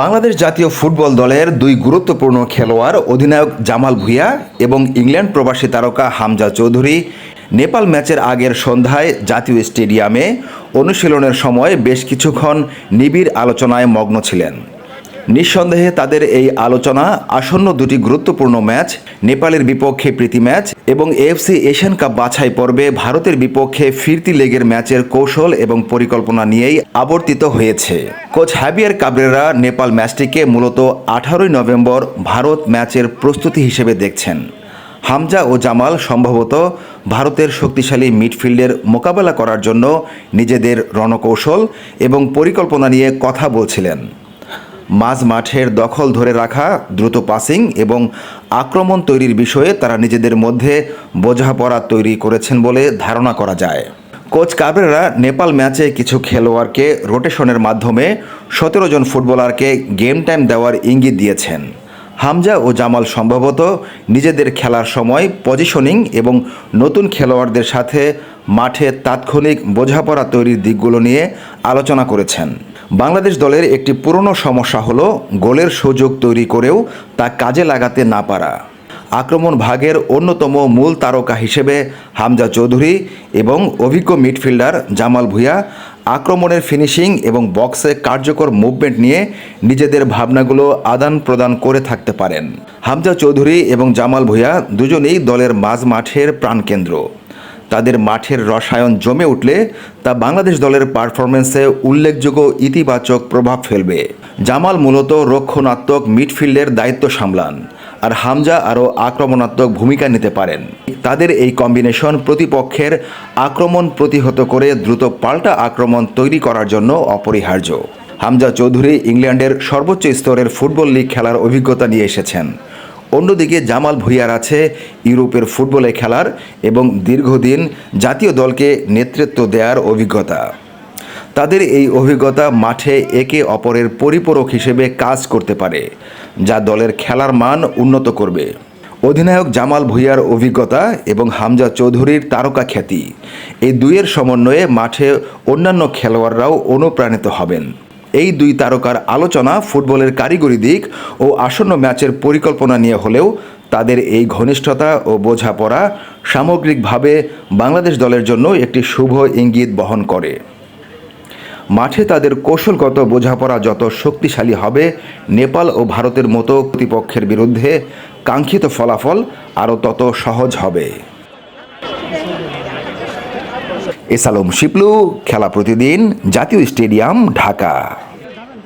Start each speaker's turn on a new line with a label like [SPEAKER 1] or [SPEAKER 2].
[SPEAKER 1] বাংলাদেশ জাতীয় ফুটবল দলের দুই গুরুত্বপূর্ণ খেলোয়াড় অধিনায়ক জামাল ভুঁইয়া এবং ইংল্যান্ড প্রবাসী তারকা হামজা চৌধুরী নেপাল ম্যাচের আগের সন্ধ্যায় জাতীয় স্টেডিয়ামে অনুশীলনের সময় বেশ কিছুক্ষণ নিবিড় আলোচনায় মগ্ন ছিলেন। নিঃসন্দেহে তাদের এই আলোচনা আসন্ন দুটি গুরুত্বপূর্ণ ম্যাচ, নেপালের বিপক্ষে প্রীতি ম্যাচ এবং এএফসি এশিয়ান কাপ বাছাই পর্বে ভারতের বিপক্ষে ফিরতি লেগের ম্যাচের কৌশল এবং পরিকল্পনা নিয়েই আবর্তিত হয়েছে। কোচ হ্যাবিয়ার কাবরেরা নেপাল ম্যাচটিকে মূলত আঠারোই নভেম্বর ভারত ম্যাচের প্রস্তুতি হিসেবে দেখছেন। হামজা ও জামাল সম্ভবত ভারতের শক্তিশালী মিডফিল্ডের মোকাবেলা করার জন্য নিজেদের রণকৌশল এবং পরিকল্পনা নিয়ে কথা বলছিলেন। মাঝ মাঠের দখল ধরে রাখা, দ্রুত পাসিং এবং আক্রমণ তৈরির বিষয়ে তারা নিজেদের মধ্যে বোঝাপড়া তৈরি করেছেন বলে ধারণা করা যায়। কোচ কাবরেরা নেপাল ম্যাচে কিছু খেলোয়াড়কে রোটেশনের মাধ্যমে সতেরো জন ফুটবলারকে গেম টাইম দেওয়ার ইঙ্গিত দিয়েছেন। হামজা ও জামাল সম্ভবত নিজেদের খেলার সময় পজিশনিং এবং নতুন খেলোয়াড়দের সাথে মাঠে তাৎক্ষণিক বোঝাপড়া তৈরির দিকগুলো নিয়ে আলোচনা করেছেন। বাংলাদেশ দলের একটি পুরনো সমস্যা হলো গোলের সুযোগ তৈরি করেও তা কাজে লাগাতে না পারা। আক্রমণ ভাগের অন্যতম মূল তারকা হিসেবে হামজা চৌধুরী এবং অভিজ্ঞ মিডফিল্ডার জামাল ভুঁইয়া আক্রমণের ফিনিশিং এবং বক্সে কার্যকর মুভমেন্ট নিয়ে নিজেদের ভাবনাগুলো আদান প্রদান করে থাকতে পারেন। হামজা চৌধুরী এবং জামাল ভুঁইয়া দুজনেই দলের মাঝ মাঠের প্রাণকেন্দ্র। তাদের মাঠের রসায়ন জমে উঠলে তা বাংলাদেশ দলের পারফরমেন্সে উল্লেখযোগ্য ইতিবাচক প্রভাব ফেলবে। জামাল মূলত রক্ষণাত্মক মিডফিল্ডের দায়িত্ব সামলান আর হামজা আরও আক্রমণাত্মক ভূমিকা নিতে পারেন। তাদের এই কম্বিনেশন প্রতিপক্ষের আক্রমণ প্রতিহত করে দ্রুত পাল্টা আক্রমণ তৈরি করার জন্য অপরিহার্য। হামজা চৌধুরী ইংল্যান্ডের সর্বোচ্চ স্তরের ফুটবল লিগ খেলার অভিজ্ঞতা নিয়ে এসেছেন। অন্যদিকে জামাল ভুইয়ার আছে ইউরোপের ফুটবলে খেলার এবং দীর্ঘদিন জাতীয় দলকে নেতৃত্ব দেওয়ার অভিজ্ঞতা। তাদের এই অভিজ্ঞতা মাঠে একে অপরের পরিপূরক হিসেবে কাজ করতে পারে, যা দলের খেলার মান উন্নত করবে। অধিনায়ক জামাল ভুইয়ার অভিজ্ঞতা এবং হামজা চৌধুরীর তারকা খ্যাতি, এই দুইয়ের সমন্বয়ে মাঠে অন্যান্য খেলোয়াড়রাও অনুপ্রাণিত হবেন। এই দুই তারকার আলোচনা, ফুটবলের কারিগরি দিক ও আসন্ন ম্যাচের পরিকল্পনা নিয়ে হলেও তাদের এই ঘনিষ্ঠতা ও বোঝাপড়া সামগ্রিকভাবে বাংলাদেশ দলের জন্য একটি শুভ ইঙ্গিত বহন করে। মাঠে তাদের কৌশলগত বোঝাপড়া যত শক্তিশালী হবে, নেপাল ও ভারতের মতো প্রতিপক্ষের বিরুদ্ধে কাঙ্ক্ষিত ফলাফল আরও তত সহজ হবে। এসালম শিপলু খেলা প্রতিদিন জাতীয় স্টেডিয়াম ঢাকা।